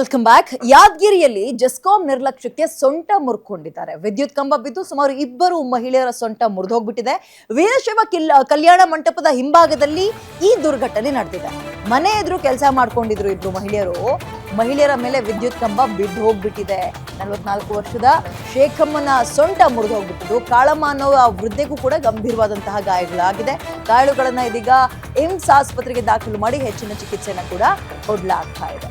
Welcome back ಯಾದಗಿರಿಯಲ್ಲಿ ಜಸ್ಕಾಂ ನಿರ್ಲಕ್ಷ್ಯಕ್ಕೆ ಸೊಂಟ ಮುರ್ಕೊಂಡಿದ್ದಾರೆ. ವಿದ್ಯುತ್ ಕಂಬ ಬಿದ್ದು ಸುಮಾರು ಇಬ್ಬರು ಮಹಿಳೆಯರ ಸೊಂಟ ಮುರಿದೋಗ್ಬಿಟ್ಟಿದೆ. ವೀರಶೈವ ಕಿಲ್ ಕಲ್ಯಾಣ ಮಂಟಪದ ಹಿಂಭಾಗದಲ್ಲಿ ಈ ದುರ್ಘಟನೆ ನಡೆದಿದೆ. ಮನೆ ಎದುರು ಕೆಲಸ ಮಾಡ್ಕೊಂಡಿದ್ರು ಇಬ್ರು ಮಹಿಳೆಯರು. ಮಹಿಳೆಯರ ಮೇಲೆ ವಿದ್ಯುತ್ ಕಂಬ ಬಿದ್ದು ಹೋಗ್ಬಿಟ್ಟಿದೆ ನಲವತ್ನಾಲ್ಕು ವರ್ಷದ ಶೇಖಮ್ಮನ ಸೊಂಟ ಮುರಿದು ಹೋಗ್ಬಿಟ್ಟಿದ್ದು ಕಾಳಮ್ಮ ಅನ್ನೋ ಆ ವೃದ್ಧೆಗೂ ಕೂಡ ಗಂಭೀರವಾದಂತಹ ಗಾಯಗಳಾಗಿದೆ. ಗಾಯಗಳನ್ನ ಇದೀಗ ಏಮ್ಸ್ ಆಸ್ಪತ್ರೆಗೆ ದಾಖಲು ಮಾಡಿ ಹೆಚ್ಚಿನ ಚಿಕಿತ್ಸೆಯನ್ನು ಕೂಡ ಕೊಡ್ಲಾಗ್ತಾ ಇದೆ.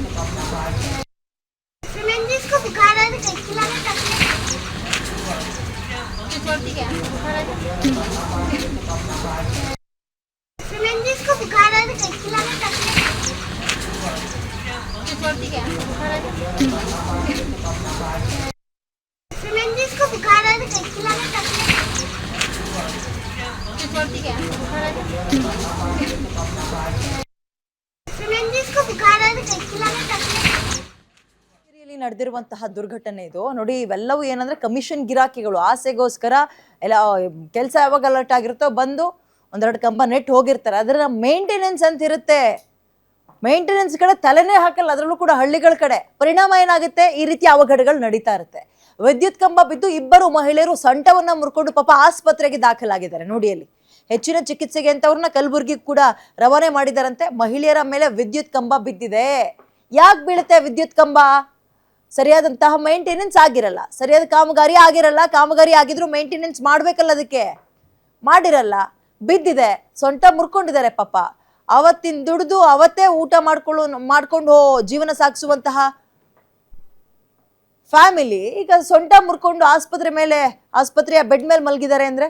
इसको बुखार आ रहा है खिलाने का इसको बुखार आ रहा है खिलाने का इसको बुखार आ रहा है खिलाने का ನಡೆದಿರುವಂತಹ ದುರ್ಘಟನೆ ಇದು. ನೋಡಿ, ಇವೆಲ್ಲವೂ ಏನಂದ್ರೆ ಕಮಿಷನ್ ಗಿರಾಕಿಗಳು. ಆಸೆಗೋಸ್ಕರ ಎಲ್ಲ ಕೆಲಸ ಯಾವಾಗ ಅಲರ್ಟ್ ಆಗಿರುತ್ತೋ ಬಂದು ಒಂದೆರಡು ಕಂಬ ನೆಟ್ ಹೋಗಿರ್ತಾರೆ. ಅದರ ಮೇಂಟೆನೆನ್ಸ್ ಅಂತ ಇರುತ್ತೆ. ಮೇಂಟೆನೆನ್ಸ್ ಕಡೆ ತಲೆನೇ ಹಾಕಲ್ಲ, ಅದರಲ್ಲೂ ಕೂಡ ಹಳ್ಳಿಗಳ ಕಡೆ. ಪರಿಣಾಮ ಏನಾಗುತ್ತೆ? ಈ ರೀತಿ ಅವಘಡಗಳು ನಡೀತಾ ಇರುತ್ತೆ. ವಿದ್ಯುತ್ ಕಂಬ ಬಿದ್ದು ಇಬ್ಬರು ಮಹಿಳೆಯರು ಸಂಟವನ್ನ ಮುರ್ಕೊಂಡು ಪಾಪ ಆಸ್ಪತ್ರೆಗೆ ದಾಖಲಾಗಿದ್ದಾರೆ. ನೋಡಿ ಅಲ್ಲಿ. ಹೆಚ್ಚಿನ ಚಿಕಿತ್ಸೆಗೆ ಅಂತ ಅವ್ರನ್ನ ಕಲಬುರ್ಗಿ ಕೂಡ ರವಾನೆ ಮಾಡಿದಾರಂತೆ. ಮಹಿಳೆಯರ ಮೇಲೆ ವಿದ್ಯುತ್ ಕಂಬ ಬಿದ್ದಿದೆ. ಯಾಕೆ ಬೀಳುತ್ತೆ ವಿದ್ಯುತ್ ಕಂಬ? ಸರಿಯಾದಂತಹ ಮೇಂಟೆನೆನ್ಸ್ ಆಗಿರಲ್ಲ. ಸರಿಯಾದ ಕಾಮಗಾರಿ ಆಗಿರಲ್ಲ, ಕಾಮಗಾರಿ ಆಗಿದ್ರು ಮೇಂಟೆನೆನ್ಸ್ ಮಾಡ್ಬೇಕಲ್ಲ ಅದಕ್ಕೆ? ಮಾಡಿರಲ್ಲ. ಬಿದ್ದಿದೆ, ಸೊಂಟ ಮುರ್ಕೊಂಡಿದ್ದಾರೆ ಪಾಪ. ಅವತ್ತಿನ ದುಡಿದು ಅವತ್ತೇ ಊಟ ಮಾಡ್ಕೊಳ್ಳೋ, ಮಾಡ್ಕೊಂಡು ಜೀವನ ಸಾಗಿಸುವಂತಹ ಫ್ಯಾಮಿಲಿ ಈಗ ಸೊಂಟ ಮುರ್ಕೊಂಡು ಆಸ್ಪತ್ರೆ ಮೇಲೆ, ಆಸ್ಪತ್ರೆಯ ಬೆಡ್ ಮೇಲೆ ಮಲಗಿದ್ದಾರೆ ಅಂದ್ರೆ?